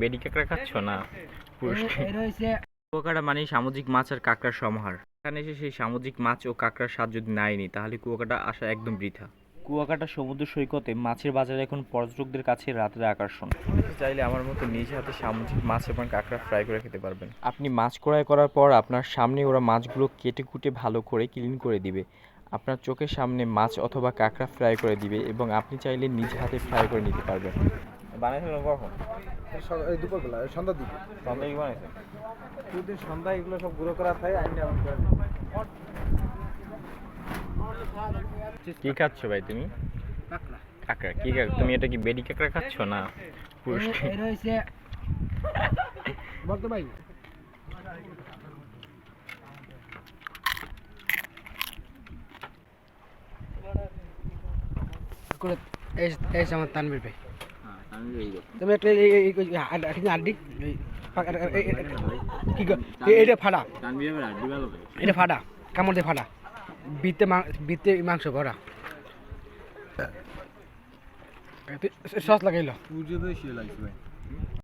বেডি কাঁকড়া খাচ্ছ? না কুয়াকাটা মানে সামুদ্রিক মাছ আর কাঁকড়ার সমাহার। এখানে এসে সেই সামুদ্রিক মাছ ও কাঁকড়ার স্বাদ যদি নাই নি তাহলে কুয়াকাটা আসা একদম বৃথা। কুয়াকাটা সমুদ্র সৈকতে মাছের বাজারে এখন পর্যটকদের কাছে রাতের আকর্ষণ। চাইলে আমার মতো নিজ হাতে সামুদ্রিক মাছ এবং কাঁকড়া ফ্রাই করে খেতে পারবেন। আপনি মাছ ক্রয় করার পর আপনার সামনে ওরা মাছগুলো কেটে কুটে ভালো করে ক্লিন করে দিবে। আপনার চোখের সামনে মাছ অথবা কাঁকড়া ফ্রাই করে দিবে এবং আপনি চাইলে নিজ হাতে ফ্রাই করে নিতে পারবেন। বানাইছিলেন কখন? দুপুরবেলা সন্ধ্যার দিকে। সন্ধ্যা কি বানাইছেন দুদিন সন্ধ্যা এগুলো সব গুঁড়ো করা থাকে আইনে এমন করে কি খাচ্ছ ভাই তুমি? কাঁকড়া। কি কাঁকড়া তুমি এটা কি বেডি কাঁকড়া খাচ্ছ না এটা বলতে ভাই এই আমার তানবীর ভাই। তুমি একটা আড্ডি কি? ফাটা এটা ফাটা কামড় দিয়ে ফাটা বিতে বিতে মাংস ভরা। সস লাগাইল।